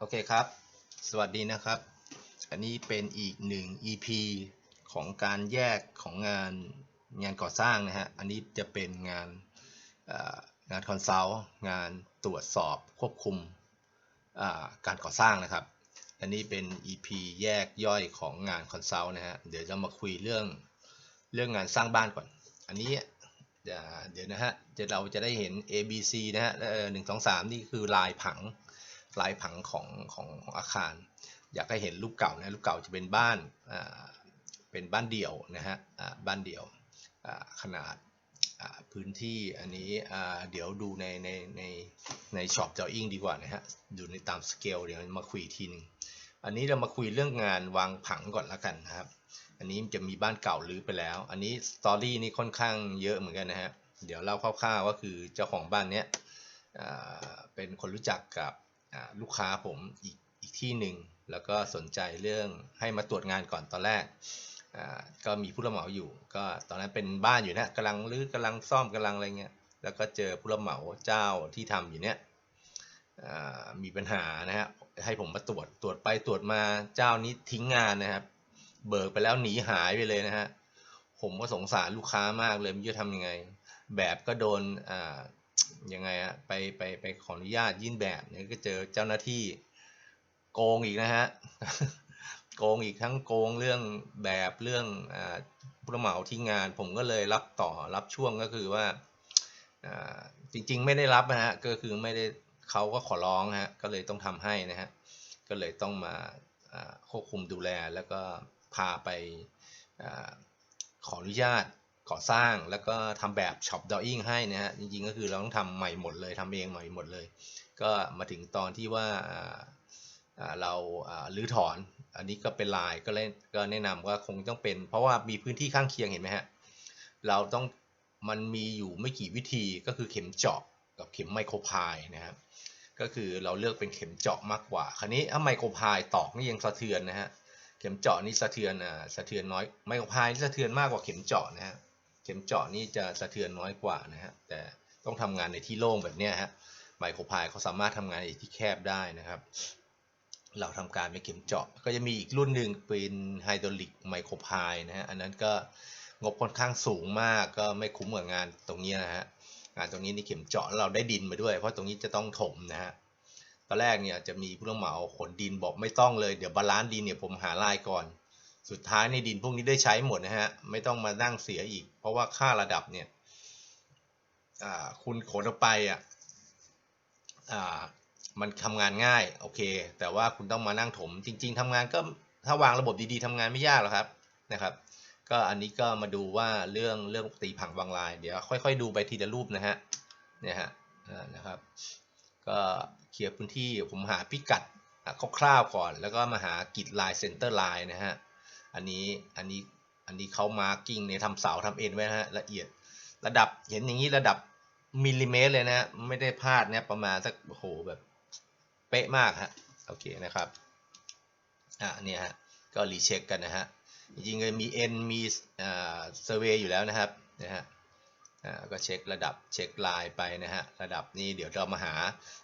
โอเคครับ สวัสดีนะครับ อันนี้เป็นอีกหนึ่ง EP ของการแยกของงานงานก่อสร้างนะฮะ อันนี้จะเป็นงานงานคอนซัลท์งานตรวจสอบควบคุมการก่อสร้างนะครับ อันนี้เป็น EP แยกย่อยของงานคอนซัลท์นะฮะ เดี๋ยวจะมาคุยเรื่องเรื่องงานสร้างบ้านก่อน อันนี้เดี๋ยวเดี๋ยวนะฮะจะเราจะได้เห็น A B C นะฮะหนึ่งสองสามนี่คือลายผัง ลายผังของของของอาคาร อยากให้เห็นรูปเก่านะรูปเก่าจะเป็นบ้านเป็นบ้านเดี่ยวนะฮะบ้านเดี่ยวขนาดพื้นที่อันนี้เดี๋ยวดูในในในในช็อปเจออิงดีกว่านะฮะดูในตามสเกลเดี๋ยวมาคุยทีนึงอันนี้เรามาคุยเรื่องงานวางผังก่อนละกันนะครับอันนี้จะมีบ้านเก่ารื้อไปแล้ว อันนี้สตอรี่นี่ค่อนข้างเยอะเหมือนกันนะฮะเดี๋ยวเล่าคร่าวๆก็คือเจ้าของบ้านเนี้ยเป็นคนรู้จักกับ ลูกค้าผมอีกอีกที่หนึ่งแล้วก็สนใจเรื่องให้มาตรวจงานก่อนตอนแรกก็มีผู้รับเหมาอยู่ ก็ตอนนั้นเป็นบ้านอยู่นะกำลังรื้อกำลังซ่อมกำลังอะไรเงี้ยแล้วก็เจอผู้รับเหมาเจ้าที่ทำอยู่เนี้ยมีปัญหานะฮะให้ผมมาตรวจตรวจไปตรวจมาเจ้านี้ทิ้งงานนะครับ เบิกไปแล้วหนีหายไปเลยนะฮะผมก็สงสารลูกค้ามากเลยไม่รู้จะทำยังไง แบบก็โดน ยังไงอะไปไปไปขออนุญาตยื่นแบบเนี่ยก็เจอเจ้าหน้าที่โกงอีกนะฮะโกงอีกทั้งโกงเรื่องแบบเรื่องอผู้รับเหมาที่งาน ผมก็เลยรับต่อรับช่วงก็คือว่าจริง ๆ ไม่ได้รับนะฮะก็คือไม่ได้เขาก็ขอร้องฮะก็เลยต้องทำให้นะฮะก็เลยต้องมาควบคุมดูแลแล้วก็พาไปอขออนุญาต ก่อสร้างแล้วก็ทำแบบช็อปดอ w ิ n งให้นะฮะจริงๆก็คือเราต้องทำใหม่หมดเลยทำเองใหม่หมดเลย ก็มาถึงตอนที่ว่าเราอ่ารื้อถอนอันนี้ก็เป็นลายก็เลยก็แนะนำว่าคงต้องเป็น เพราะว่ามีพื้นที่ข้างเคียงเห็นไหมฮะเราต้องมันมีอยู่ไม่กี่วิธีก็คือเข็มเจาะกับเข็มไมโครพายนะครับก็คือเราเลือกเป็นเข็มเจาะมากกว่า คราวนี้ถ้าไมโครพายตอกนี่ยังสะเทือนนะฮะเข็มเจาะนี่สะเทือนอ่าสะเทือนน้อยไมโครพายนี่สะเทือนมากกว่าเข็มเจาะนะฮะ เข็มเจาะนี่จะสะเทือนน้อยกว่านะฮะแต่ต้องทำงานในที่โล่งแบบนี้ฮะไมโครพายเขาสามารถทำงานในที่แคบได้นะครับ เราทำการเป็นเข็มเจาะ ก็จะมีอีกรุ่นหนึ่งเป็นไฮดรอลิกไมโครพายนะฮะอันนั้นก็งบค่อนข้างสูงมากก็ไม่คุ้มกับงานตรงนี้นะฮะงานตรงนี้นี่เข็มเจาะเราได้ดินมาด้วย เพราะตรงนี้จะต้องถมนะฮะตอนแรกเนี่ยจะมีผู้รับเหมาขนดินบอกไม่ต้องเลยเดี๋ยวบาลานซ์ดินเนี่ยผมหาลายก่อน สุดท้ายในดินพวกนี้ได้ใช้หมดนะฮะ ไม่ต้องมานั่งเสียอีก เพราะว่าค่าระดับเนี่ยคุณขนออกไปอะอ่ามันทำงานง่ายโอเค แต่ว่าคุณต้องมานั่งถม จริง ๆทำงานก็ถ้าวางระบบดีๆทำงานไม่ยากหรอกครับนะครับ ก็อันนี้ก็มาดูว่าเรื่องเรื่องตีผังวางลาย เดี๋ยวค่อย ๆ ดูไปทีละรูปนะฮะเนี่ยฮะนะครับ ก็เคลียร์พื้นที่ผมหาพิกัดคร่าวๆก่อน แล้วก็มาหากิจลายเซ็นเตอร์ไลน์นะฮะ อันนี้อันนี้อันนี้เขามาร์กิ้งเนี่ยทำเสาทำเอ็นไว้ฮะละเอียดระดับเห็นอย่างนี้ระดับมิลลิเมตรเลยนะฮะไม่ได้พลาดเนี่ยประมาณสักโอ้โหแบบเป๊ะมากฮะโอเคนะครับอะเนี่ยฮะก็รีเช็คกันนะฮะจริงๆมี N มีอ่าเซอร์เวย์อยู่แล้วนะครับนะฮะอ่าก็เช็คระดับเช็คลายไปนะฮะระดับนี้เดี๋ยวเรามาหา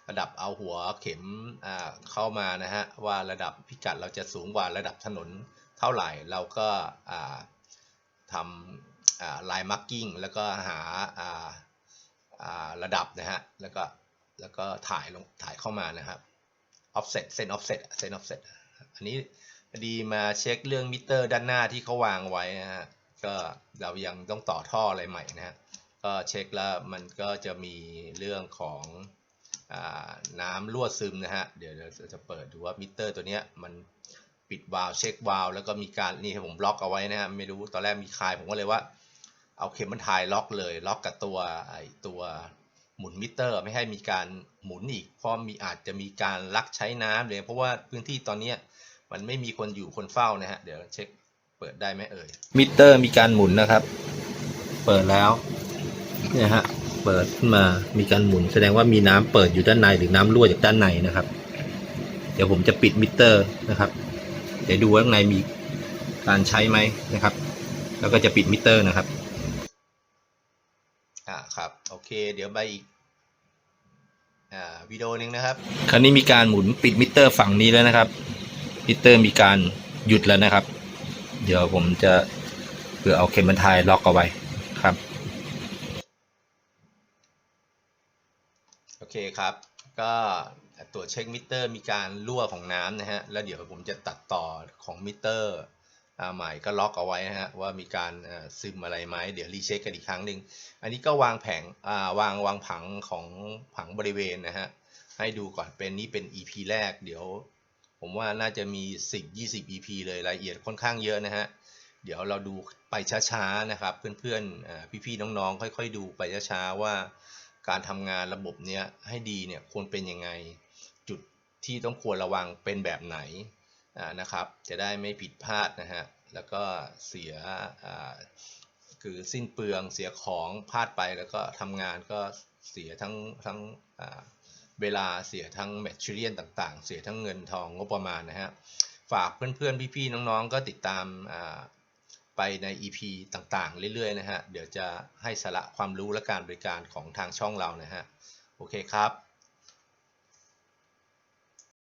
ระดับเอาหัวเข็มอ่าเข้ามานะฮะว่าระดับพิกัดเราจะสูงกว่าระดับถนน เท่าไหร่เราก็ทำลายมาร์กิ้งแล้วก็หาระดับนะฮะแล้วก็แล้วก็ถ่ายลงถ่ายเข้ามานะครับ offset เส้น offset เส้น offset อันนี้ดีมาเช็คเรื่องมิเตอร์ด้านหน้าที่เขาวางไว้นะฮะก็เรายังต้องต่อท่ออะไรใหม่นะฮะก็เช็คแล้วมันก็จะมีเรื่องของอน้ำรั่วซึมนะฮะเดี๋ยวเราจะเปิดดูว่ามิเตอร์ตัวเนี้ยมัน ปิดวาล์วเช็ควาล์วแล้วก็มีการนี่ผมบล็อกเอาไว้นะฮะไม่รู้ตอนแรกมีคายผมก็เลยว่าเอาเข็มบรรทายล็อกเลยล็อกกับตัวไอตัวหมุนมิเตอร์ ไม่ให้มีการหมุนอีกเพราะมีอาจจะมีการลักใช้น้ำเลยเพราะว่าพื้นที่ตอนเนี้มันไม่มีคนอยู่คนเฝ้านะฮะเดี๋ยวเช็คเปิดได้ไหมเอ่ยมิเตอร์มีการหมุนนะครับ เปิดแล้วเนี่ยฮะเปิดขึ้นมามีการหมุนแสดงว่ามีน้ำเปิดอยู่ด้านในหรือน้ำรั่วจากด้านในนะครับ เดี๋ยวผมจะปิดมิเตอร์นะครับ เดี๋ยวดูว่าข้างในมีการใช้ไหมนะครับ แล้วก็จะปิดมิเตอร์นะครับ อ่าครับ โอเค เดี๋ยวไปอีกอ่าวิดีโอหนึงนะครับ คราวนี้มีการหมุนปิดมิเตอร์ฝั่งนี้แล้วนะครับ มิเตอร์มีการหยุดแล้วนะครับ เดี๋ยวผมจะเพื่อเอาเข็มบรรทายล็อกเอาไว้ครับ โอเคครับ ก็ตรวจเช็คมิเตอร์มีการรั่วของน้ำนะฮะ แล้วเดี๋ยวผมจะตัดต่อของมิเตอร์ใหม่ก็ล็อกเอาไว้นะฮะว่ามีการซึมอะไรไหมเดี๋ยวรีเช็คกันอีกครั้งหนึ่งอันนี้ก็วางแผงวางวางผังของผังบริเวณนะฮะให้ดูก่อนเป็นนี่เป็น EP แรกเดี๋ยวผมว่าน่าจะมี 10 20 EP เลยรายละเอียดค่อนข้างเยอะนะฮะเดี๋ยวเราดูไปช้าๆนะครับ เพื่อนๆพี่ๆน้องๆ ค่อย ๆ ดูไปช้าๆว่า การทำงานระบบเนี้ยให้ดีเนี่ยควรเป็นยังไง จุดที่ต้องควรระวังเป็นแบบไหนอ่านะครับ จะได้ไม่ผิดพลาดนะฮะแล้วก็เสียอ่าคือสิ้นเปลืองเสียของพลาดไปแล้วก็ทำงานก็เสียทั้งทั้งอ่าเวลาเสียทั้งแมทเทียลต่างๆ เสียทั้งเงินทองงบประมาณนะฮะฝากเพื่อนๆ พี่ๆ น้องๆ ก็ติดตามอ่า ไปใน EP ต่างๆ เรื่อยๆ นะฮะ เดี๋ยวจะให้สาระความรู้และการบริการของทางช่องเรานะฮะ โอเคครับ